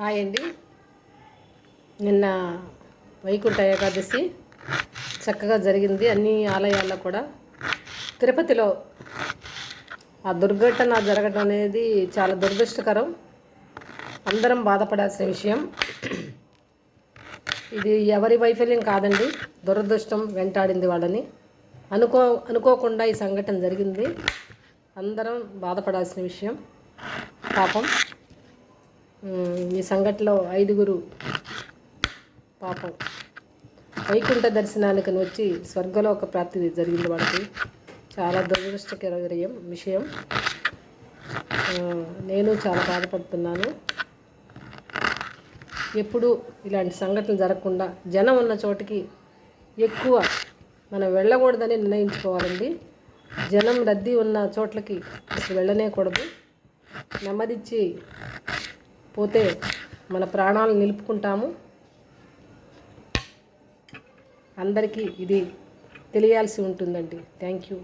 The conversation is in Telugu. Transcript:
హాయ్ అండి. నిన్న వైకుంఠ ఏకాదశి చక్కగా జరిగింది. అన్ని ఆలయాల్లో కూడా తిరుపతిలో ఆ దుర్ఘటన జరగడం అనేది చాలా దురదృష్టకరం. అందరం బాధపడాల్సిన విషయం. ఇది ఎవరి వైఫల్యం కాదండి. దురదృష్టం వెంటాడింది వాళ్ళని. అనుకో అనుకోకుండా ఈ సంఘటన జరిగింది. అందరం బాధపడాల్సిన విషయం. పాపం. ఈ సంఘటనలో ఐదుగురు పాపం. వైకుంఠ దర్శనానికి వచ్చి స్వర్గలో ఒక ప్రాప్తి జరిగింది వాళ్ళకి చాలా దురదృష్టకరమైన విషయం. నేను చాలా బాధపడుతున్నాను. ఎప్పుడు ఇలాంటి సంఘటనలు జరగకుండా జనం ఉన్న చోటికి ఎక్కువ మనం వెళ్ళకూడదని నిర్ణయించుకోవాలండి. జనం రద్దీ ఉన్న చోట్లకి అసలు వెళ్ళనేకూడదు. నెమ్మదిచ్చి పోతే మన ప్రాణాలు నిలుపుకుంటాము. అందరికీ ఇది తెలియాల్సి ఉంటుందండి. Thank you